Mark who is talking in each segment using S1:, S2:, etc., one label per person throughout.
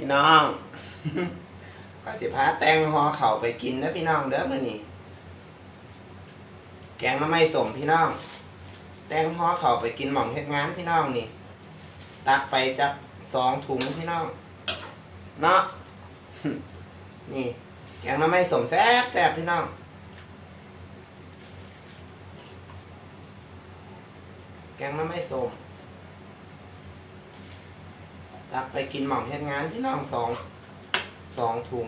S1: พี่น้อง ก็สิพาแตงหอเข่าไปกินนะพี่น้องเด้อมื้อนี้แกงน้ำไม่สมพี่น้อง แตงหอเข่าไปกินหม่องเฮ็ดงานพี่น้องนี่ ตักไปจักสองถุงพี่น้อง เนาะนี่ แกงน้ำไม่สมแซ่บแซ่บพี่น้องแกงน้ำไม่สม ตักไปกินหม่องเฮ็ดงานพี่น้องสองสองถุง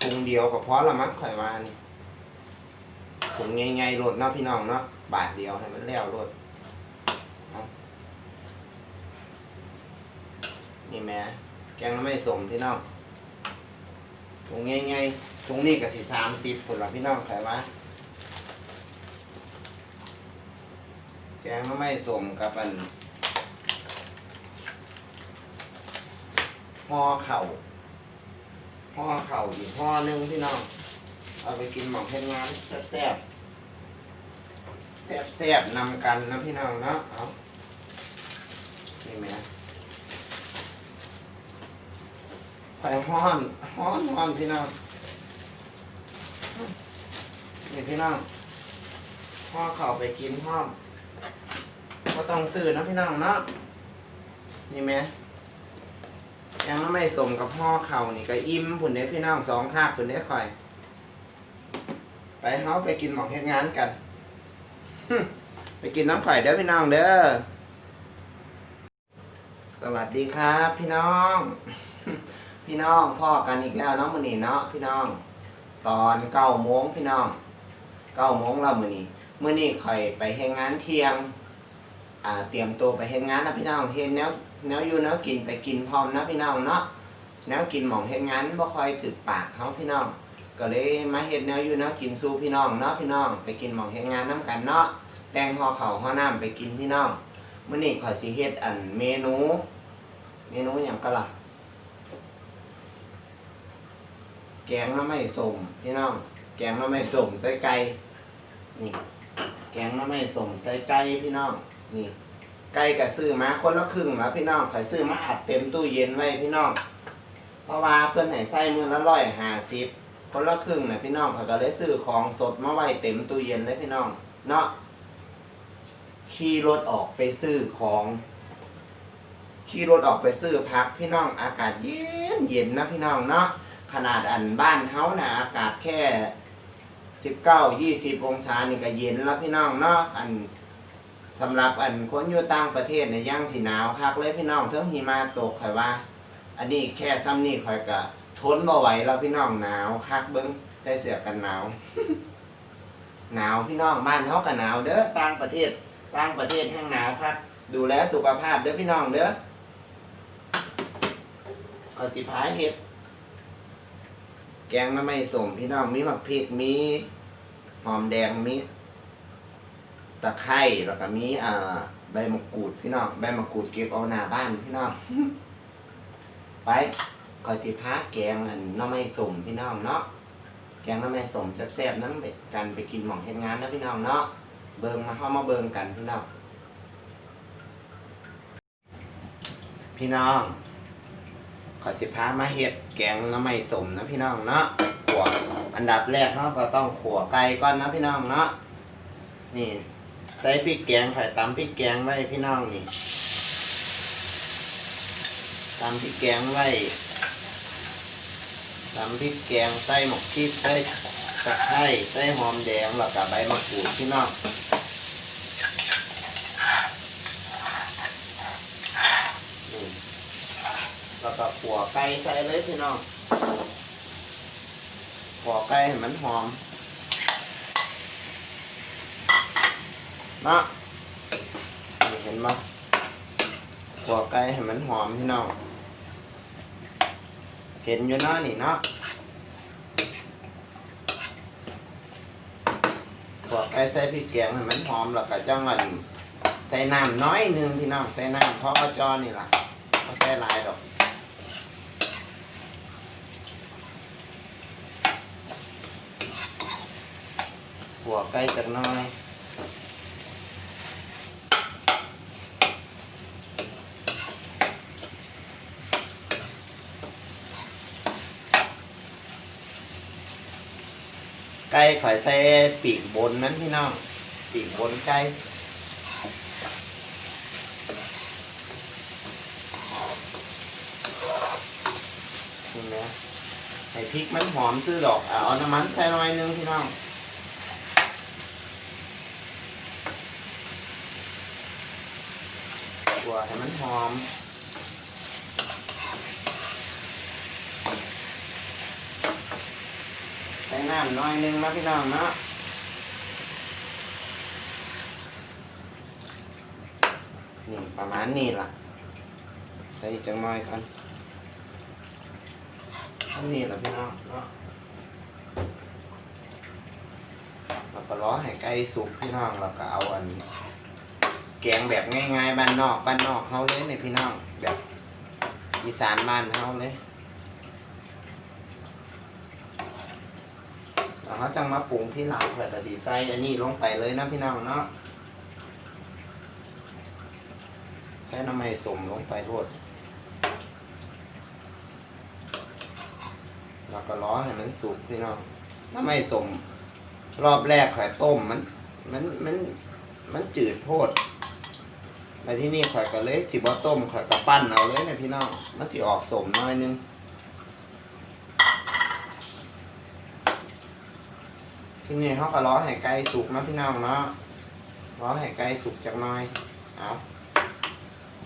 S1: ถุงเดียวก็พอละมั้งข่อยวานี่ถุงใหญ่ๆรดเนาะพี่น้องเนาะบาทเดียวให้มันแล้วรดเอานี่แม่แกงน้ำไม่สมพี่น้องถุงใหญ่ๆถุงนี้ก็สิสามสิบคนละพี่น้องข่อยวาแกงน้ำไม่สมกับอัน ห่อเข่าห่อเข่าอีกห่อหนึ่งพี่น้อง เอาไปกินหมองเพ็งงานแซ่บแซ่บแซ่บแซ่บนำกันนะพี่น้องเนาะ เอานี่แหมไฟห้อนห้อนห้อนพี่น้อง นี่พี่น้องห่อเข่าไปกินห้อมก็ต้องซื้อนะพี่น้องเนาะ นี่แหม ยังไม่สมกับห่อเข่านี่ก็อิ่มผุนเด้พี่น้องสองคาบผุนเด้คอย ไปเฮาไปกินหมองเฮ็ดงานกัน ไปกินน้ำข่อยเด้อพี่น้องเด้อ สวัสดีครับ พี่น้อง พี่น้องพ่อกันอีกแล้วเนาะมื้อนี้เนาะพี่น้อง ตอนเก้าโมงพี่น้องเก้าโมงแล้วมื้อนี้มื้อนี้ข่อยไปเฮ็ดงานเที่ยง อ่า เตรียมตัวไปเฮ็ดงานนะพี่น้องเฮ็ดแนว แนวอยู่แนวกินไปกินพร้อมนะพี่น้องเนาะแนวกินหมองเฮ็ดงานบ่ค่อยถึกปากเฮาพี่น้องก็เลยมาเฮ็ดแนวอยู่แนวกินสู่พี่น้องเนาะพี่น้องไปกินหมองเฮ็ดงานนํกันเนาะแตงห่อข้าห่อน้ำไปกินพี่น้องมื้อนี้ขอยสิเฮ็ดอันเมนู เมนูหยังก็ล่ะแกงน้ำไม้ส้มพี่น้อง แกงน้ำไม้ส้มใส่ไก่นี่ แกงน้ำไม้ส้มใส่ไก่พี่น้องนี่ ไก่ก็ซื้อมาคนละครึ่งแล้วพี่น้องข่อยซื้อมาอัดเต็มตู้เย็นไว้พี่น้อง เพราะว่าเพื่อนให้ใส่มือละร้อยห้าสิบคนละครึ่งนะพี่น้องข่อยก็เลยซื้อของสดมาไว้เต็มตู้เย็นเลยพี่น้อง เนาะขี่รถออกไปซื้อของขี่รถออกไปซื้อพักพี่น้องอากาศเย็นเย็นนะพี่น้องเนาะขนาดอันบ้านเฮานะอากาศแค่สิบเก้ายี่สิบองศานี่ก็เย็นแล้วพี่น้องเนาะอัน สำหรับอันคนอยู่ต่างประเทศเนี่ยย่างสีหนาวคักเลยพี่น้องเทิงหิมะตกข่อยว่า อันนี้แค่ซ้ำนี่ข่อยก็ทนบ่ไหวแล้วพี่น้องหนาวคักเบิ้งใส่เสื้อกันหนาว หนาวพี่น้องบ้านเฮาก็หนาวเด้อต่างประเทศต่างประเทศแห้งหนาวครับ ดูแลสุขภาพเด้อพี่น้องเด้อขอสิพาเฮ็ด แกงน้ำไม่สมพี่น้องมีหมักพริกมีหอมแดงมี ตะไคร้แล้วก็มีอ่าใบมะกรูดพี่น้องใบมะกรูดเก็บเอาหน้าบ้านพี่น้อง ไปขอสิพาแกงอันน้ำไม้สมพี่น้องเนาะแกงน้ำไม้สมแซ่บๆนั้นไปกันไปกินหม่องเฮ็ดงานนะพี่น้องเนาะเบิ่งมาเฮามาเบิ่งกันพี่น้องพี่น้องขอสิพามาเฮ็ดแกงน้ำไม้สมนะพี่น้องเนาะขัวอันดับแรกเฮาก็ต้องขัวไก่ก่อนนะพี่น้องเนาะนี่ ใส่พริกแกงไข่ตำพริกแกงไว้พี่น้องนี่ตำพริกแกงไว้ตำพริกแกงใส่หมกชีพใส่ตะไคร้ใส่หอมแดงแล้วก็ใบมะกรูดพี่น้องแล้วก็ขัวไก่ใส่เลยพี่น้องขัวไก่ให้มันหอม เนาะเห็นไหมขัวไก่ให้มันหอมพี่น้องเห็นอยู่เนาะนี่เนาะขัวไก่ใส่พริกแกงให้มันหอมแล้วก็จังมันใส่น้ำน้อยนึงพี่น้องใส่น้ำเพราะเอาจอนี่ล่ะเขาใส่หลายดอกขัวไก่จักน้อย ไก่ข่อยใส่ปีกบนนั้นพี่น้อง ปีกบนไก่เห็นไหมให้พริกมันหอมซื้อดอกเอาน้ำมันใส่หน่อยนึงพี่น้องตัวให้มันหอม ใส่ น้ำน้อยนึงนะพี่น้องเนาะนี่ประมาณนี้ล่ะ ใส่จังน้อยกันเท่านี้ล่ะพี่น้องเนาะเราก็รอให้ไก่สุกพี่น้องเราก็เอาอันแกงแบบง่ายๆบ้านนอกบ้านนอกเขาเลยเนี่ยพี่น้องแบบอีสานบ้านเขาเลย แล้วเขาจังมาปรุงที่หลังเผื่อกระสีใส่อันนี้ลงไปเลยนะพี่น้องเนาะใช้น้ำมันสมลงไปรวดแล้วก็ล้อให้มันสุกพี่น้องน้ำมันสมรอบแรกข่อยต้มมัน มันมันมันจืดโพดในที่นี่ข่อยก็เลยสิบ่ต้มข่อยก็ปั้นเอาเลยนี่ยพี่น้องมันสิออกสมน้อยนึง ที่นี่เขาก็ล้อให้ไก่สุกนะพี่น้องเนาะล้อให้ไก่สุกจักหน่อยเอา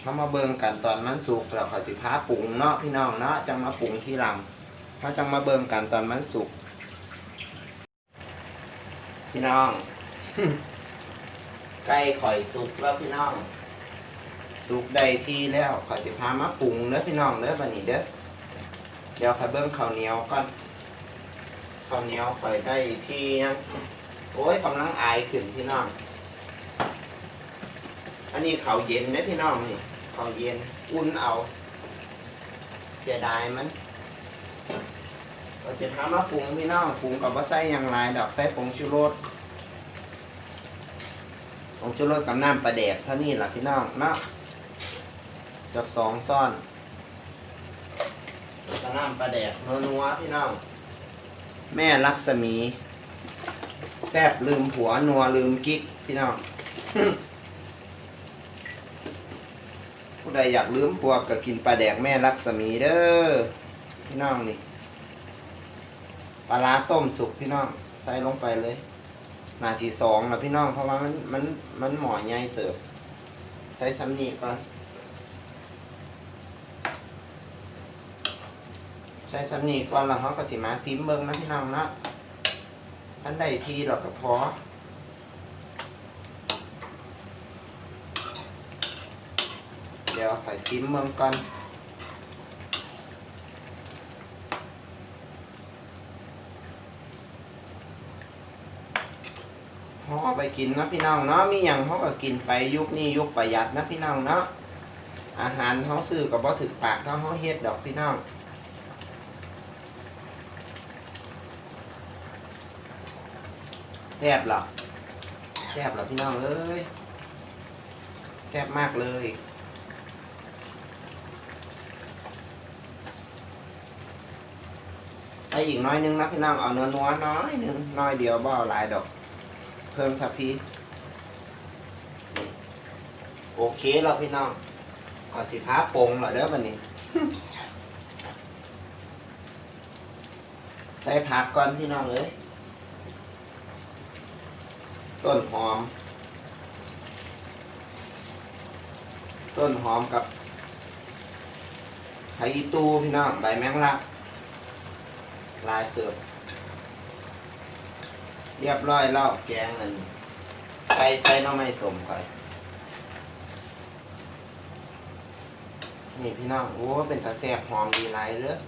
S1: เขามาเบิ่งกันตอนมันสุกแล้วข่อยสิพาปรุงเนาะพี่น้องเนาะจังมาปรุงที่หลังเขาจังมาเบิ่งกันตอนมันสุกพี่น้องไก่ข่อยสุกแล้วพี่น้องสุกได้ที่แล้วขอยสิพามาปรุงเด้อพี่น้องเด้อบัดนี้เด้อเดี๋ยวขอเบิ่งข้าวเหนียวก่อน ข้าวเหนียวข่อยได้ที่ยังโอ้ยกำลังอายขึ้นพี่น้อง อันนี้เขาเย็นเด้อพี่น้องนี่ข้าเย็นอุ่นเอาเสียดายมันก็สิพามาปรุงพี่น้องปรุงกับว่าใส่ยังไรดอกใส่ผงชูรสผงชูรสกับน้ำปลาแดกเท่านี้ล่ะพี่น้องเนาะจากสองซ่อนกระน้ำปลาแดกนัวๆพี่น้อง แม่ลักษมี แซบลืมผัวนัวลืมกิ๊กพี่น้องผู้ใดอยากลืมผัวก็กินปลาแดกแม่ลักษมีเด้อพี่น้องนี่ปลาร้าต้มสุกพี่น้องใส่ลงไปเลยหนาสีสองนะพี่น้องเพราะว่ามันมันมันหมอใหญ่เติบ ใช้ซ้ำนี่ก่อน ใช้สำนีก่อนแล้วเขาก็สิมาซิมเบิ้งนะพี่น้องเนาะอันใดทีเราก็พอเดี๋ยวใส่ซิมเบิ้งก่อนเขาเอไปกินนะพี่น้องเนาะมีอย่างเขาก็กินไปยุคนี้ยุคประหยัดนะพี่น้องเนาะอาหารเขาซื้อกับบ่ถึกปากเท่าเขาเฮ็ดดอกพี่น้อง แซ่บเหรอแซ่บเหรอพี่น้องเอ้ยแซ่บมากเลยใส่อีกน้อยนึงนะพี่น้องเอาเนื้อนัวน้อยนึงน้อยเดียวบ่เอาหลายดอก เพิ่มทับพีโอเคแล้วพี่น้องขอสิพ้าปรุงเหรอเด้อวันนี้ ใส่ผักก่อนพี่น้องเอ้ย ต้นหอม ต้นหอมกับไผ่ตูพี่น้องใบแมงลักลายเติบ เรียบร้อยแล้วแกงอันไก่ใส่หน้ำไม้สมก่อนนี่พี่น้องโอ้เป็นตาแซบหอมดีไรเลย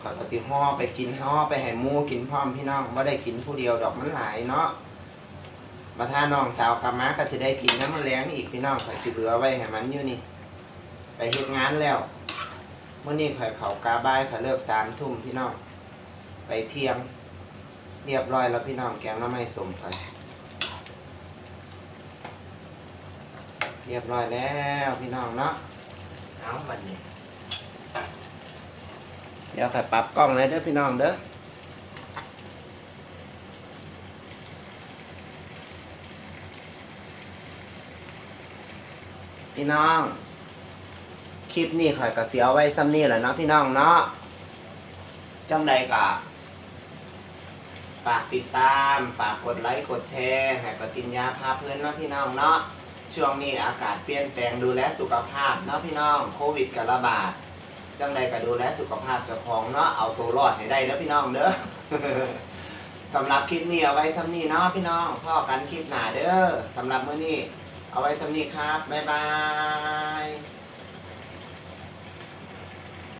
S1: ขอยก็สิห่อไปกินห่อไปให้มูกินพร้อมพี่น้องว่ได้กินผู้เดียวดอกมันหลายเนาะ มาถ้าน้องสาวกลับมาก็สิได้กินน้ำมันแรงอีกพี่น้องข่อยสิเหลือไว้ให้มันอยู่นี่ ไปเฮ็ดงานแล้วเมื่อนี้ข่อยเขากาบายข่อยเลิกสามทุ่มพี่น้อง ไปเที่ยง เรียบร้อยแล้วพี่น้องแกงน้ำไม่สมข่อยเรียบร้อยแล้วพี่น้องเนาะเอาบัดนี้ เดี๋ยวข่อยปรับกล้องเลยเด้อพี่น้องเด้อ พี่น้อง คลิปนี้ข่อยก็เสียไว้ซ้ำนี่แหละเนาะพี่น้องเนาะจังใดกะฝากติดตาม ฝากกดไลค์ กดแชร์ให้ปฏิญญาพาเพื่อนเนาะพี่น้องเนาะช่วงนี้อากาศเปลี่ยนแปลงดูแลสุขภาพเนาะพี่น้องโควิดกับระบาดจังใดก็ดูแลสุขภาพเจ้าของเนาะเอาตัวรอดให้ได้เด้อพี่น้องเด้อสำหรับคลิปนี้เอาไว้ซ้ำนี้เนาะพี่น้องพ่อกันคลิปหน้าเด้อสำหรับมื้อนี้ เอาไว้สำนีครับ บ๊ายบาย